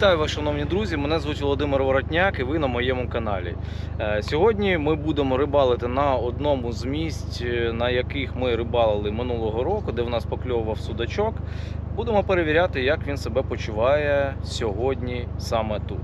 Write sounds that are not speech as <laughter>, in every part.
Вітаю вас, шановні друзі! Мене звуть Володимир Воротняк і ви на моєму каналі. Е, Сьогодні ми будемо рибалити на одному з місць, е, на яких ми рибалили минулого року, де в нас покльовував судачок. Будемо перевіряти, як він себе почуває сьогодні саме тут.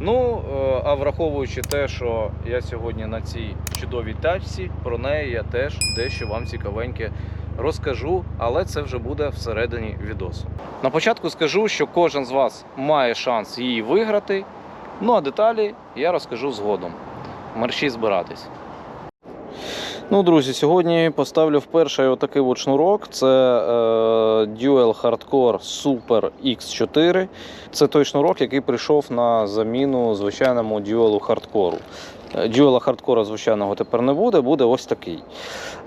Ну, е, а враховуючи те, що я сьогодні на цій чудовій тачці, про неї я теж дещо вам цікавеньке розкажу, але це вже буде всередині відосу. На початку скажу, що кожен з вас має шанс її виграти. Ну а деталі я розкажу згодом. Мерші збиратись. Ну, друзі, сьогодні поставлю вперше отакий от шнурок. Це е, Dual Hardcore Super X4. Це той шнурок, який прийшов на заміну звичайному Dual Hardcore. Дюела хардкора звичайного тепер не буде, буде ось такий.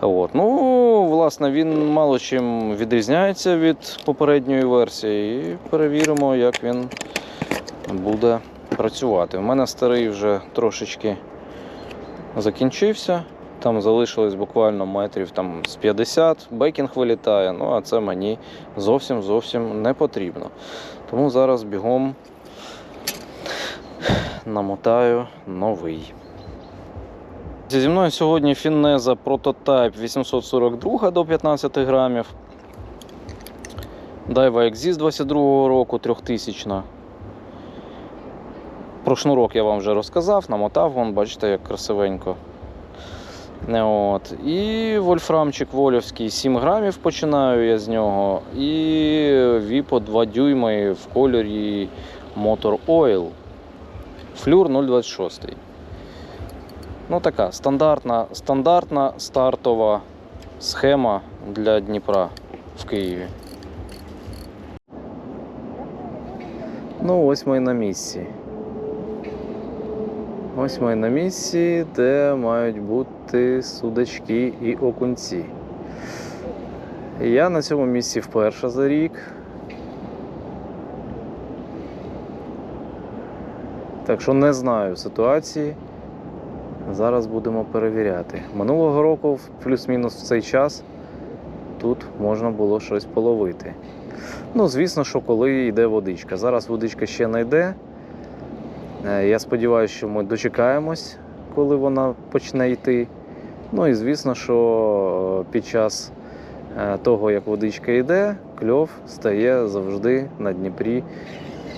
От. Ну, власне, він мало чим відрізняється від попередньої версії. І перевіримо, як він буде працювати. У мене старий вже трошечки закінчився. Там залишилось буквально метрів там, з 50, бекінг вилітає, ну а це мені зовсім зовсім не потрібно. Тому зараз бігом намотаю новий. Зі мною сьогодні Фінеза прототайп 842 до 15 грамів. Дайва з 22 року 3000. Про шнурок я вам вже розказав, намотав, вон, бачите, як красивенько. От. І вольфрамчик волівський 7 грамів починаю я з нього. І Віпо 2 дюйми в кольорі Motor Oil. Флюр 026. Ну, така стандартна, стандартна стартова схема для Дніпра в Києві. Ну, ось ми на місці. Ось ми на місці, де мають бути судачки і окунці. Я на цьому місці вперше за рік. Так що не знаю ситуації. Зараз будемо перевіряти. Минулого року, плюс-мінус в цей час, тут можна було щось половити. Ну, звісно, що коли йде водичка. Зараз водичка ще не йде. Е, Я сподіваюся, що ми дочекаємось, коли вона почне йти. Ну і звісно, що е, під час е, того, як водичка йде, кльов стає завжди на Дніпрі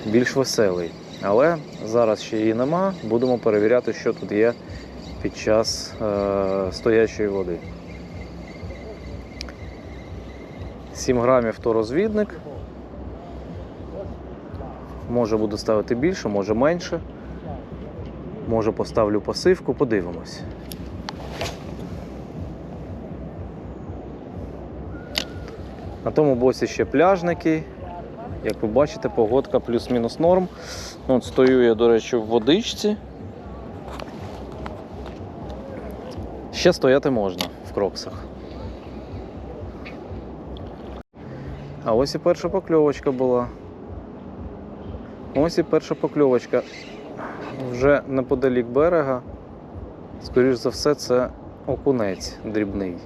більш веселий. Але зараз ще її нема. Будемо перевіряти, що тут є під час е, стоячої води. 7 грамів то розвідник. Може буду ставити більше, може менше. Може поставлю пасивку, подивимось. На тому боці ще пляжники. Як ви бачите, погодка плюс-мінус норм. От стою я, до речі, в водичці. Ще стояти можна в кроксах. А ось і перша покльовочка була. Ось і перша покльовочка. Вже неподалік берега. Скоріш за все, це окунець дрібний.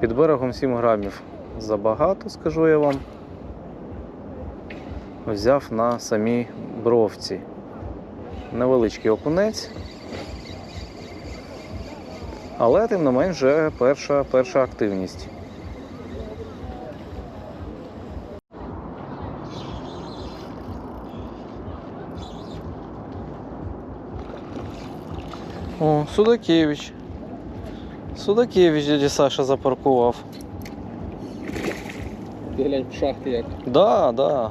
Під берегом 7 грамів забагато, скажу я вам. Взяв на самій бровці. Невеличкий окунець. Але тим не менш вже перша, перша активність. О, Судакевич. Судакевич дядя Саша запаркував. Ти глянь в шахти як. Да, да.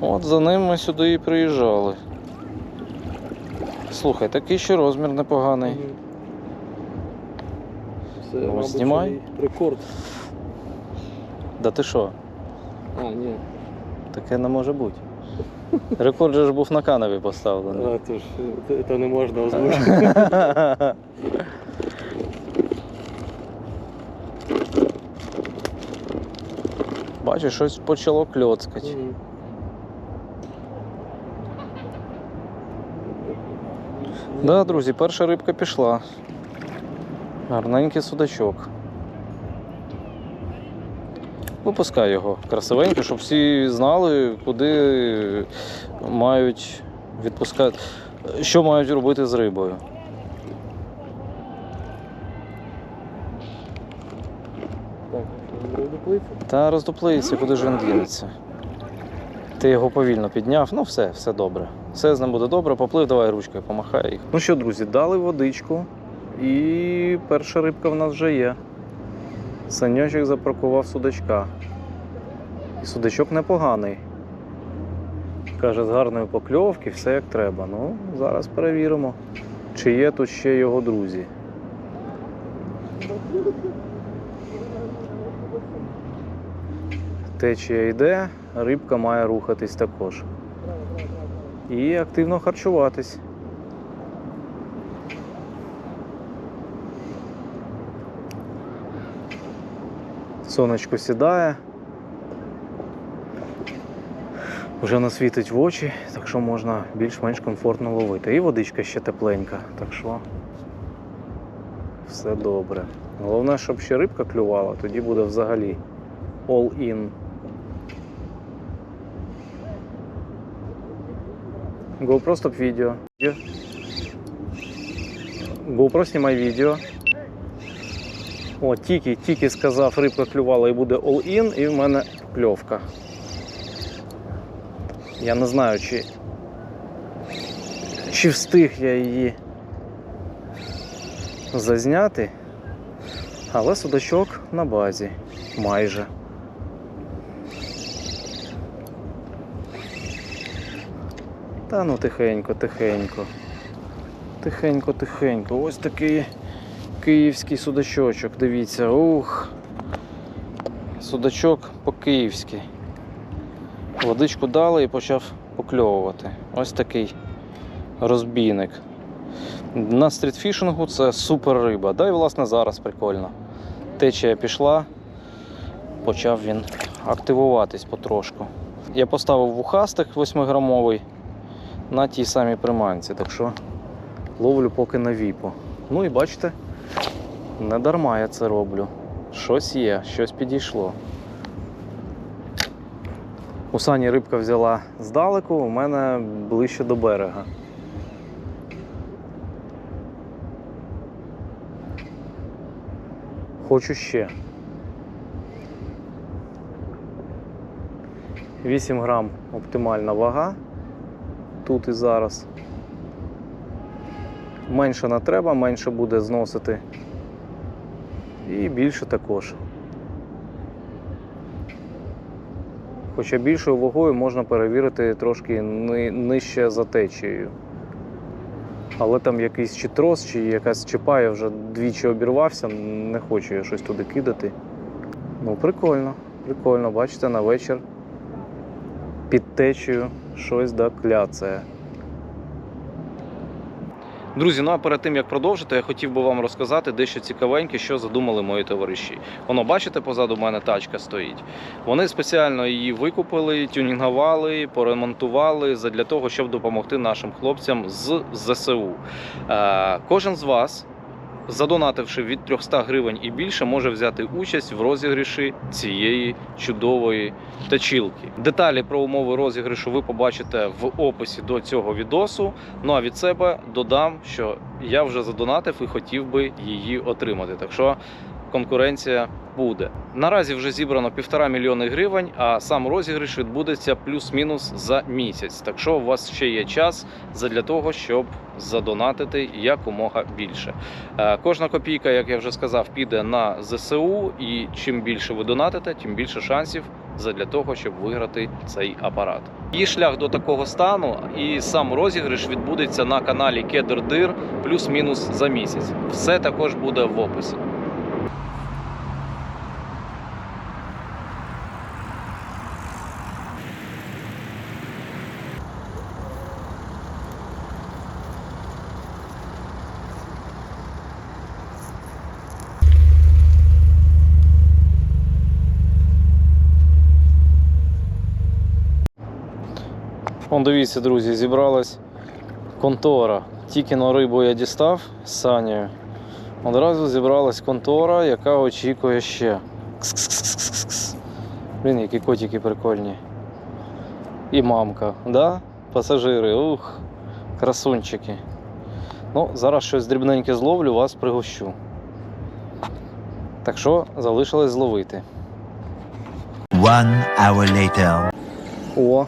От за ним ми сюди і приїжджали. Слухай, такий ще розмір непоганий. Це, Ну, мабуть, знімай. рекорд. Да ти що? А, ні. Таке не може бути. Рекорд же ж був на канаві поставлений. А, то ж це, не можна <laughs> озвучити. Бачиш, щось почало кльоцкати. Мгм. Да, друзі, перша рибка пішла. Гарненький судачок. Випускай його красивенько, щоб всі знали, куди мають відпускати, що мають робити з рибою. Роздуплиться. Та роздуплиється, куди ж він дінеться. Ти його повільно підняв, ну все, все добре. Все з ним буде добре, поплив, давай ручкою, помахай їх. Ну що, друзі, дали водичку, і перша рибка в нас вже є. Саньочок запаркував судачка. І судачок непоганий. Каже, з гарної покльовки, все як треба. Ну, зараз перевіримо, чи є тут ще його друзі. Течія йде, рибка має рухатись також. І активно харчуватись. Сонечко сідає. Вже насвітить в очі, так що можна більш-менш комфортно ловити. І водичка ще тепленька, так що все добре. Головне, щоб ще рибка клювала, тоді буде взагалі all in. GoPro стоп відео. GoPro знімай відео. О, тільки, тільки сказав, рибка клювала і буде all-in, і в мене кльовка. Я не знаю, чи, чи встиг я її зазняти, але судачок на базі майже. Та ну тихенько, тихенько. Тихенько, тихенько. Ось такий київський судачочок. Дивіться, ух. Судачок по-київськи. Водичку дали і почав покльовувати. Ось такий розбійник. На стрітфішингу це супер риба. Да і власне зараз прикольно. Течія пішла, почав він активуватись потрошку. Я поставив вухастик 8-грамовий на тій самій приманці, так що ловлю поки на віпу. Ну і бачите, не дарма я це роблю. Щось є, щось підійшло. У сані рибка взяла здалеку, у мене ближче до берега. Хочу ще. 8 грам оптимальна вага тут і зараз. Менше не треба, менше буде зносити. І більше також. Хоча більшою вагою можна перевірити трошки нижче за течією. Але там якийсь чи трос, чи якась чіпа, я вже двічі обірвався, не хочу я щось туди кидати. Ну, прикольно, прикольно, бачите, на вечір під течею щось да кляцає. Друзі, ну а перед тим як продовжити, я хотів би вам розказати дещо цікавеньке, що задумали мої товариші. Воно, бачите, позаду мене тачка стоїть. Вони спеціально її викупили, тюнінгували, поремонтували для того, щоб допомогти нашим хлопцям з ЗСУ. Е, Кожен з вас. Задонативши від 300 гривень і більше, може взяти участь в розіграші цієї чудової тачілки. Деталі про умови розіграшу ви побачите в описі до цього відосу. Ну а від себе додам, що я вже задонатив і хотів би її отримати. Так що конкуренція буде. Наразі вже зібрано півтора мільйони гривень, а сам розіграш відбудеться плюс-мінус за місяць. Так що у вас ще є час задля того, щоб задонатити якомога більше. Е, Кожна копійка, як я вже сказав, піде на ЗСУ, і чим більше ви донатите, тим більше шансів задля того, щоб виграти цей апарат. Її шлях до такого стану і сам розіграш відбудеться на каналі Кедр Дир плюс-мінус за місяць. Все також буде в описі. Он дивіться, друзі, зібралась контора. Тільки на рибу я дістав з Санєю. Одразу зібралась контора, яка очікує ще. Кс-кс-кс-кс-кс. Блін, які котики прикольні. І мамка, да? Пасажири, ух, красунчики. Ну, зараз щось дрібненьке зловлю, вас пригощу. Так що залишилось зловити. One hour later. О.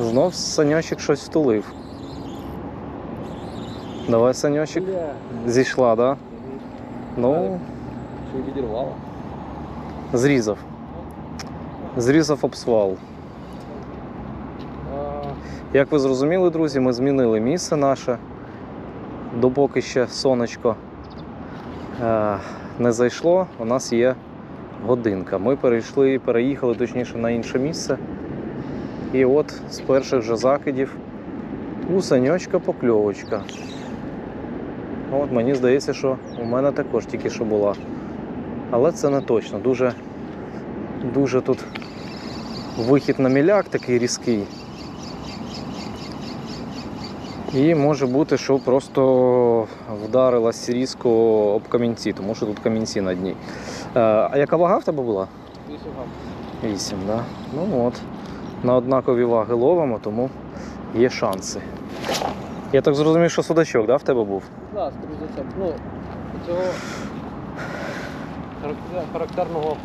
Знов саньочок щось втулив. Давай, саньочок. Бля. Зійшла, да? Ну, Що відірвало? зрізав. Зрізав обсвал. Як ви зрозуміли, друзі, ми змінили місце наше. Допоки ще сонечко е, не зайшло, у нас є годинка. Ми перейшли, переїхали точніше на інше місце. І от з перших же закидів у саньочка покльовочка. От мені здається, що у мене також тільки що була. Але це не точно. Дуже, дуже тут вихід на міляк такий різкий. І може бути, що просто вдарилась різко об камінці, тому що тут камінці на дні. Е, а яка вага в тебе була? вісім грам. 8, да? Ну от. На однакові ваги ловимо, тому є шанси. Я так зрозумів, що судачок да, в тебе був? Да, скоріш. Ну, цього характерного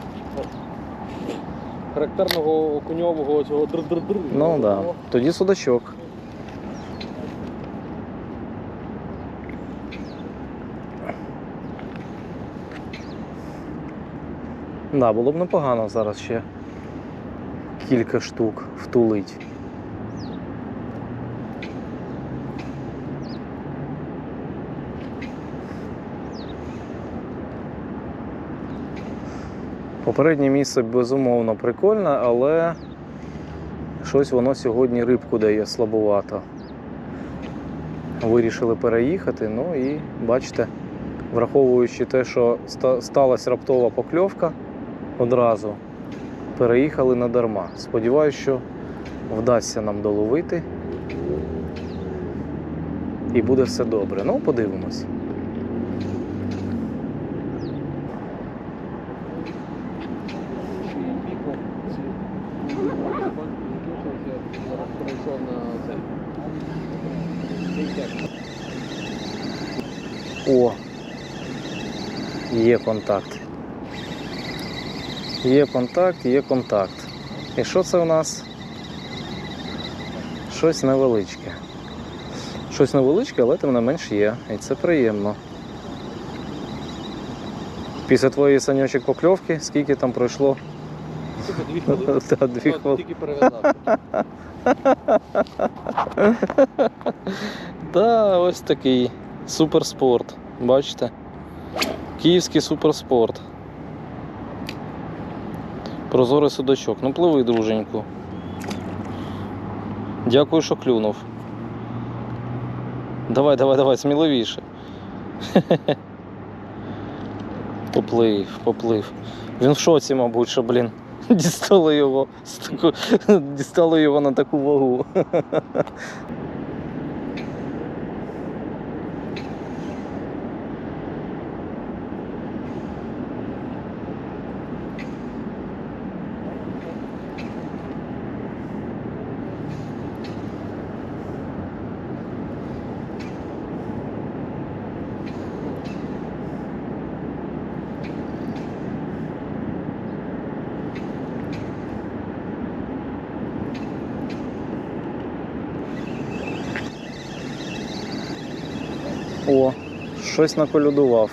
характерного окуньового цього др-др-др. Ну так. Да. Тоді судачок. Да, було б непогано зараз ще кілька штук втулить. Попереднє місце безумовно прикольне, але щось воно сьогодні рибку дає слабувато. Вирішили переїхати, ну і бачите, враховуючи те, що сталася раптова покльовка одразу, переїхали надарма. Сподіваюсь, що вдасться нам доловити. І буде все добре. Ну, подивимось. О, є контакт. Є контакт, є контакт. І що це у нас? Щось невеличке. Щось невеличке, але тим не менш є. І це приємно. Після твоєї саньочок покльовки, скільки там пройшло? Тільки дві хвилини. <laughs> Та, дві хвилини. Тільки перев'язав. <laughs> Да, ось такий суперспорт. Бачите? Київський суперспорт. Прозорий судачок. Ну пливи, друженьку. Дякую, що клюнув. Давай, давай, давай, сміливіше. <laughs> Поплив, поплив. Він в шоці, мабуть, що, блін. <laughs> Дістали його <laughs> дістали його на таку вагу. О, щось наколюдував.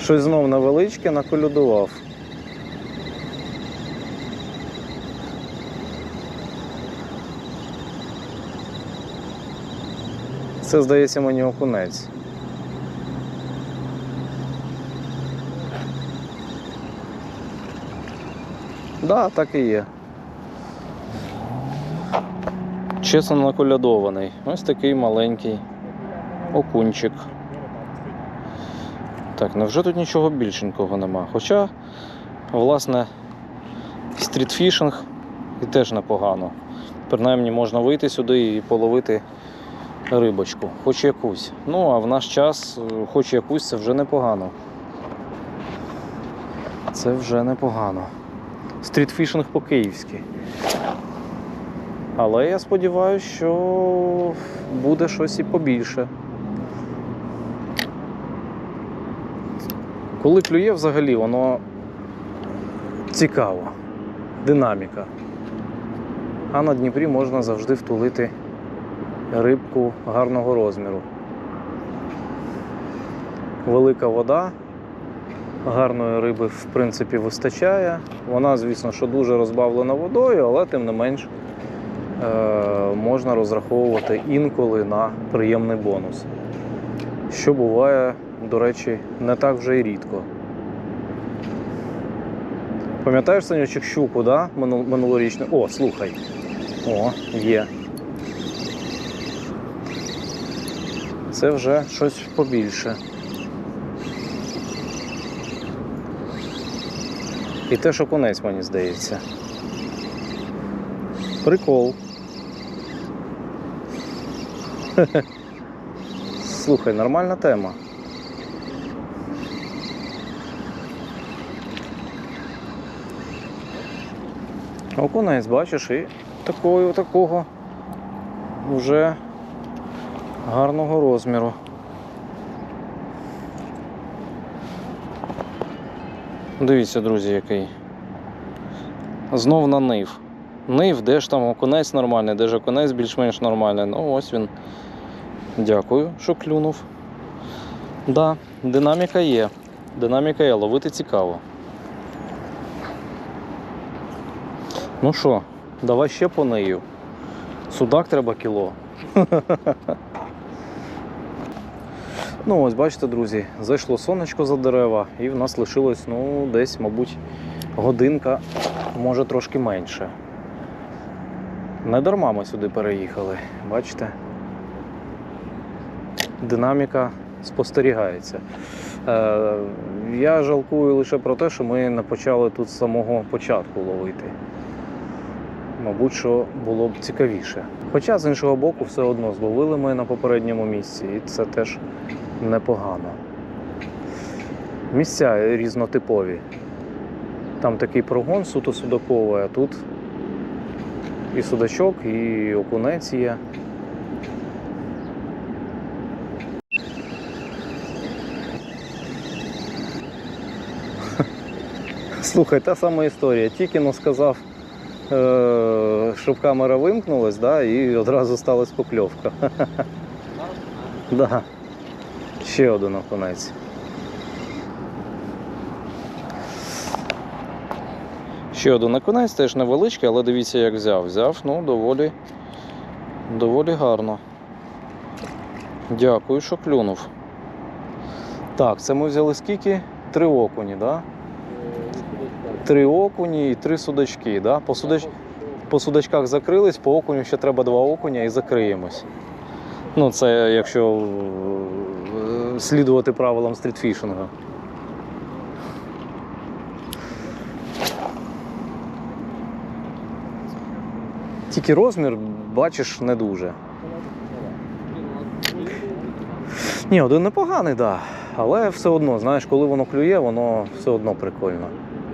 Щось знов невеличке наколюдував. Це, здається, мені окунець. Да, так і є. Чесно наколядований. Ось такий маленький окунчик. Так, невже тут нічого більшенького нема? Хоча, власне, стрітфішинг і теж непогано. Принаймні можна вийти сюди і половити рибочку, хоч якусь. Ну, а в наш час, е, хоч якусь, це вже непогано. Це вже непогано. Стрітфішинг по-київськи. Але я сподіваюся, що буде щось і побільше. Коли клює взагалі, воно цікаво. Динаміка. А на Дніпрі можна завжди втулити рибку гарного розміру. Велика вода, гарної риби в принципі вистачає. Вона, звісно, що дуже розбавлена водою, але тим не менш е- можна розраховувати інколи на приємний бонус. Що буває, до речі, не так вже й рідко. Пам'ятаєш Санючик щуку, да? Минул- минулорічну? О, слухай. О, є. Це вже щось побільше. І теж окунець, мені здається. Прикол. <laughs> Слухай, нормальна тема. Окунець, бачиш, і такого, такого вже гарного розміру. Дивіться, друзі, який. Знов на нив. Нив, де ж там окунець нормальний, де ж окунець більш-менш нормальний. Ну ось він. Дякую, що клюнув. Да, динаміка є. Динаміка є, ловити цікаво. Ну що, давай ще по нею. Судак треба кіло. <laughs> Ну, ось бачите, друзі, зайшло сонечко за дерева, і в нас лишилось, ну, десь, мабуть, годинка, може трошки менше. Не дарма ми сюди переїхали, бачите? Динаміка спостерігається. Е, я жалкую лише про те, що ми не почали тут з самого початку ловити. Мабуть, що було б цікавіше. Хоча, з іншого боку, все одно зловили ми на попередньому місці, і це теж непогано. Місця різнотипові. Там такий прогон суто судаковий, а тут і судачок, і окунець є. Слухай, та сама історія. Тільки но сказав, щоб камера вимкнулась, да, і одразу сталася покльовка. <laughs> Да. Ще один окунець. Ще один окунець, теж невеличкий, але дивіться, як взяв. Взяв, ну, доволі, доволі гарно. Дякую, що клюнув. Так, це ми взяли скільки? Три окуні, так? Да? Три окуні і три судачки. Да? По, судач... по судачках закрились, по окуню ще треба два окуня і закриємось. Ну, це якщо е, слідувати правилам стрітфішингу. Тільки розмір, бачиш, не дуже. Ні, один непоганий, так. Да. Але все одно, знаєш, коли воно клює, воно все одно прикольно.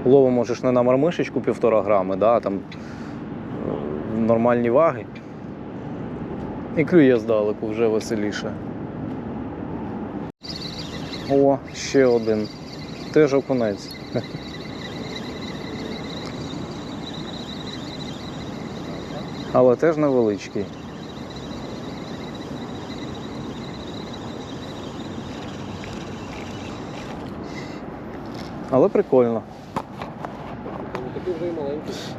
Лово можеш не на мармишечку півтора грами, да, там е, нормальні ваги. І клює здалеку вже веселіше. О, ще один. Теж окунець. <laughs> Але теж невеличкий. Але прикольно. Такий вже і маленький.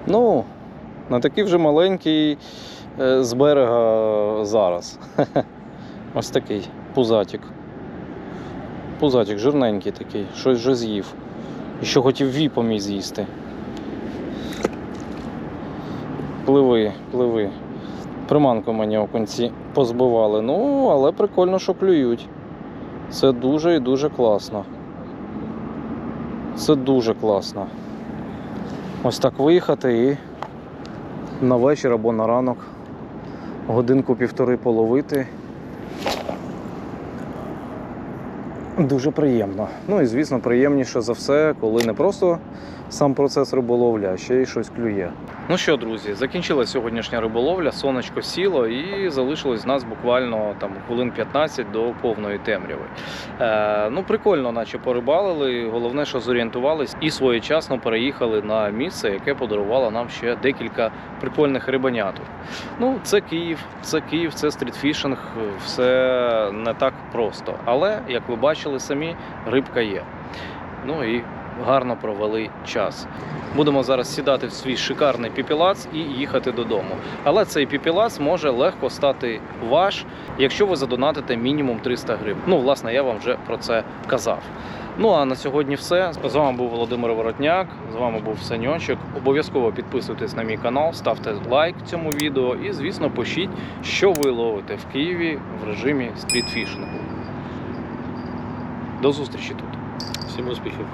Ну, на такий вже маленький е, з берега зараз. <laughs> Ось такий пузатик. Пузатик, жирненький такий, щось вже з'їв. І що хотів віпом і з'їсти. Пливи, пливи. Приманку мені окунці позбивали. Ну, але прикольно, що клюють. Це дуже і дуже класно. Це дуже класно. Ось так виїхати і на вечір або на ранок годинку-півтори половити. Дуже приємно. Ну і звісно, приємніше за все, коли не просто сам процес риболовля, а ще й щось клює. Ну що, друзі, закінчилась сьогоднішня риболовля, сонечко сіло і залишилось нас буквально там хвилин 15 до повної темряви. Е, ну, прикольно, наче порибалили. Головне, що зорієнтувались і своєчасно переїхали на місце, яке подарувало нам ще декілька прикольних рибаняток. Ну, це Київ, це Київ, це стрітфішинг, все не так просто. Але, як ви бачили самі, рибка є. Ну і гарно провели час. Будемо зараз сідати в свій шикарний піпілац і їхати додому. Але цей піпілац може легко стати ваш, якщо ви задонатите мінімум 300 гривень. Ну, власне, я вам вже про це казав. Ну а на сьогодні все. З вами був Володимир Воротняк, з вами був Саньочок. Обов'язково підписуйтесь на мій канал, ставте лайк цьому відео і, звісно, пишіть, що ви ловите в Києві в режимі стрітфішингу. До зустрічі тут. Всім успіхів.